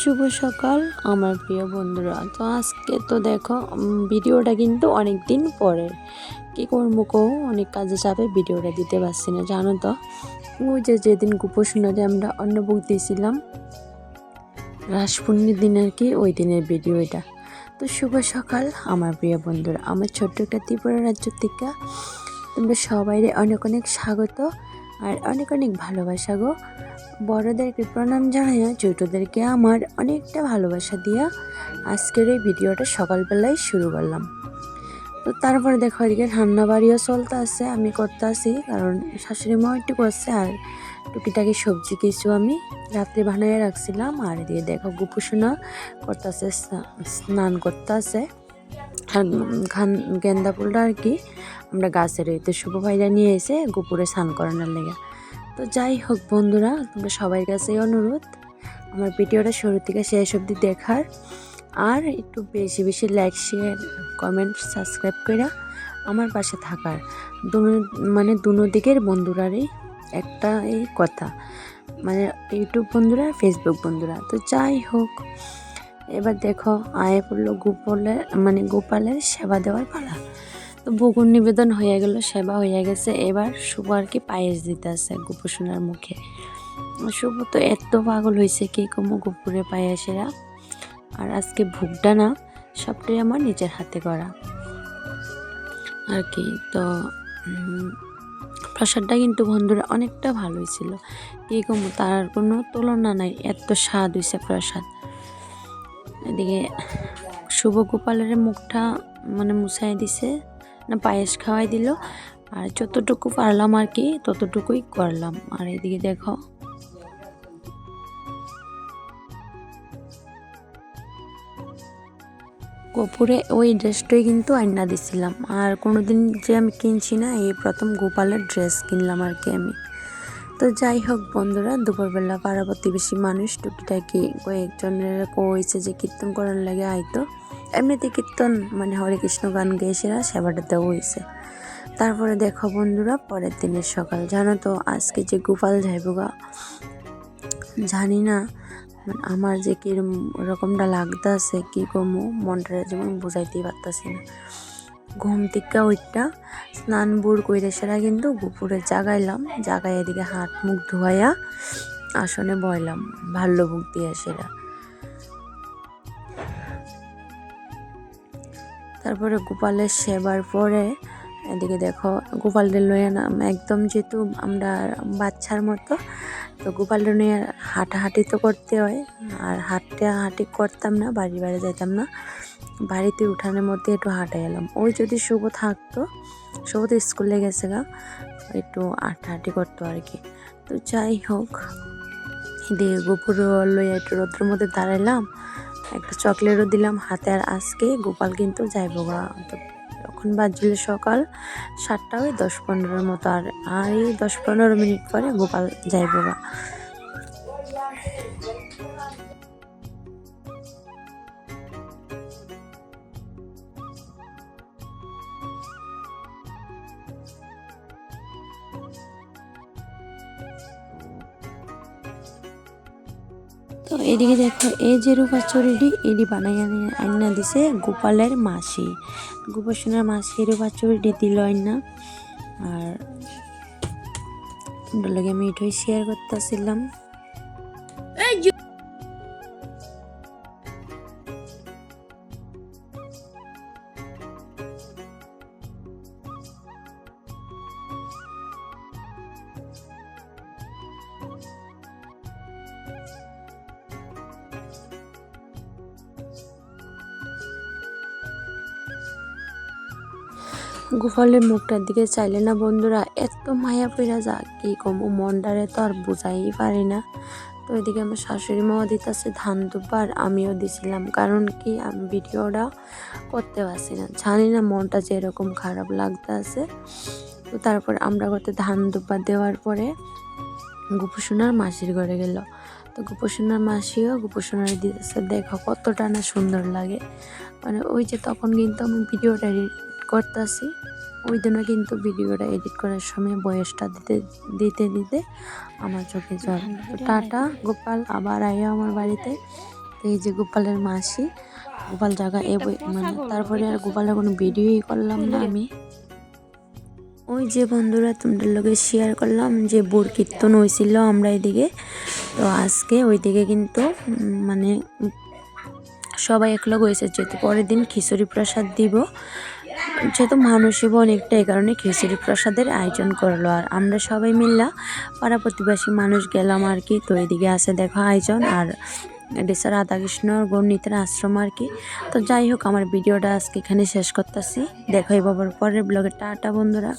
শুভ সকাল, আমার প্রিয় বন্ধুরা। তো আজকে তো দেখো ভিডিওটা কিন্তু অনেক দিন পরে কী করব কো? অনেক কাজে চাপে ভিডিওটা দিতে পারছি না, জানো তো। ওই যে যেদিন গোপোষণারে আমরা অন্নভোগ দিয়েছিলাম রাস পূর্ণির দিন আর কি, ওই দিনের ভিডিও এটা। তো শুভ সকাল, আমার প্রিয় বন্ধুরা। আমার ছোট্ট একটা ত্রিপুরা রাজ্য থেকে তোমরা সবাই অনেক অনেক স্বাগত। আর অনেক অনেক ভালোবাসা গো। বড়োদেরকে প্রণাম জানাইয়া, ছোটোদেরকে আমার অনেকটা ভালোবাসা দিয়া আজকের এই ভিডিওটা সকালবেলায় শুরু করলাম। তো তারপরে দেখো, এদিকে রান্না বাড়িও চলতে আছে, আমি করতে আছি, কারণ শাশুড়ি মা একটু করছে আর টুকিটাকি সবজি কিছু আমি রাত্রে বানাইয়া রাখছিলাম। আর এদিকে দেখো গুপুসোনা করতেছে স্নান করতে আছে। আর গেন্দা ফুলটা আর কি আমরা গাছের হইতে শুভ ভাইরা নিয়ে এসে গুপুরে স্নান করানোর লেগে। তো যাই হোক বন্ধুরা, তোমরা সবার কাছে অনুরোধ, আমার ভিডিওটা শুরু থেকে শেষ অবধি দেখার। আর একটু বেশি বেশি লাইক শেয়ার কমেন্ট সাবস্ক্রাইব করে আমার পাশে থাকার। মানে দুনো দিকের বন্ধুরারই একটা এই কথা। মানে ইউটিউব বন্ধুরা ফেসবুক বন্ধুরা। তো যাই হোক এবার দেখো আয়ে পড়ল গোপালের মানে গোপালের সেবা দেওয়ার পালা। তো বগুন নিবেদন হয়ে গেল, সেবা হয়ে গেছে। এবার শুভ আর কি পায়েস দিতে আছে গোপসোনার মুখে। শুভ তো এত পাগল হয়েছে, কি কমো গোপুরে পায়েসেরা? আর আজকে ভুগটা না, সবটাই আমার নিজের হাতে করা। আর কি, তো প্রসাদটা কিন্তু বন্ধুরা অনেকটা ভালো হয়েছিল কি কমো, তার কোনো তুলনা নাই, এত স্বাদ হয়েছে প্রসাদ। এদিকে শুভ গোপালের মুখটা মানে মুছাই দিছে, না পায়েস খাওয়াই দিল। আর যতটুকু পারলাম আর কি, ততটুকুই করলাম। আর এদিকে দেখো। কপুরে ওই ড্রেসটাই কিন্তু আইনা দিছিলাম। আর কোনোদিন যে আমি কিনছি না, এই প্রথম গোপালের ড্রেস কিনলাম আর কি আমি। তো যাই হোক বন্ধুরা, দুপুরবেলা পাড়া প্রতিবেশী মানুষ টুকিটাকি কয়েকজনের কইছে যে কীর্তন করার লাগে আইতো। এমনিতে কীর্তন মানে হরে কৃষ্ণ গান গেয়েছিরা সেবাটাতেও হয়েছে তারপরে দেখো বন্ধুরা, পরের দিনের সকাল। জানো তো, আজকে যে গোপাল যাইব গা জানি না মানে আমার যে কিরম রকমটা লাগতে আছে কি কমু, মনটা যেমন বুঝাইতেই পারতাছি না। ঘুম থেকে ওইটা স্নান বুড় কইরে সেরা কিন্তু গুপুরে জাগাইলাম। জাগাই এদিকে হাত মুখ ধোয়াইয়া আসনে বইলাম, ভাল্য বুক দিয়ে সেরা। তারপরে গোপালের সেবার পরে এদিকে দেখো, গোপালদের লইয়া না, একদম যেহেতু আমরা বাচ্চার মতো, তো গোপালদের নিয়ে হাঁটাহাঁটি তো করতে হয়, আর হাঁটতে হাঁটি করতাম না, বাড়ি বাড়ি যেতাম না। বাড়িতে উঠানের মধ্যে একটু হাঁটে এলাম। ওই যদি শুভ থাকতো শুভ তো স্কুলে গেছে গা, একটু হাঁটাহাঁটি করতো আর কি। তো যাই হোক, দিয়ে গোপুর লইয়া একটু রোদ্রের মধ্যে দাঁড়াইলাম, একটা চকলেটও দিলাম হাতে আর আজকে গোপাল কিন্তু যাইব গা। তো এখন বাজলে সকাল সাতটা ওই দশ পনেরোর মতো, আর আর এই দশ পনেরো মিনিট পরে গোপাল যাইব গা। তো এদিকে দেখো, এই যে রূপা চুরিটি এটি বানাই আইনা দিছে গোপালের মাসি। গোপাসনার মাসি রূপা চুরিটি দিল আইনা। আর লগে আমি এটাই শেয়ার করতেছিলাম। গোপালের মুখটার দিকে চাইলে না বন্ধুরা, এত মায়া পড়া যা, কি কম, মনটারে তো আর বোঝাই পারি না। তো এদিকে আমার শাশুড়ি মাও দিতেছে ধান দুবার আমিও দিছিলাম, কারণ কি আমি ভিডিওটা করতে পারছি না। জানি না মনটা যে এরকম খারাপ লাগতে আছে। তো তারপর আমরা করতে ধান দুবার দেওয়ার পরে গোপসোনার মাসির ঘরে গেল। তো গোপসোনার মাসিও গোপসোনার দিতেছে, দেখো কতটা না সুন্দর লাগে। মানে ওই যে তখন কিন্তু আমি ভিডিওটা করতেছি। ওই দিনও কিন্তু ভিডিওটা এডিট করার সময় বয়সটা দিতে দিতে দিতে আমার চোখে জল। টাটা গোপাল। আবার আইয়া আমার বাড়িতে। এই যে গোপালের মাসি গোপাল জায়গা এ বই- মানে তারপরে আর গোপালের কোনো ভিডিওই করলাম না আমি। ওই যে বন্ধুরা তোমাদের লোকে শেয়ার করলাম যে বোর কীর্তন হয়েছিল আমরা এদিকে। তো আজকে ওইদিকে কিন্তু মানে সবাই একলগ হয়েছে যেহেতু পরের দিন খিচুড়ি প্রসাদ দিব। যেহেতু মানুষই অনেকটা এই কারণে খিচুড়ি প্রসাদের আয়োজন করল। আর আমরা সবাই মিললা পাড়া প্রতিবেশী মানুষ গেলাম আর কি। তো এদিকে আছে দেখো আয়োজন আর হচ্ছে রাধাকৃষ্ণ গণিতের আশ্রম আর কি। তো যাই হোক, আমার ভিডিওটা আজকে এখানে শেষ করতেছি। দেখো এবার পরের ব্লগে, টাটা বন্ধুরা।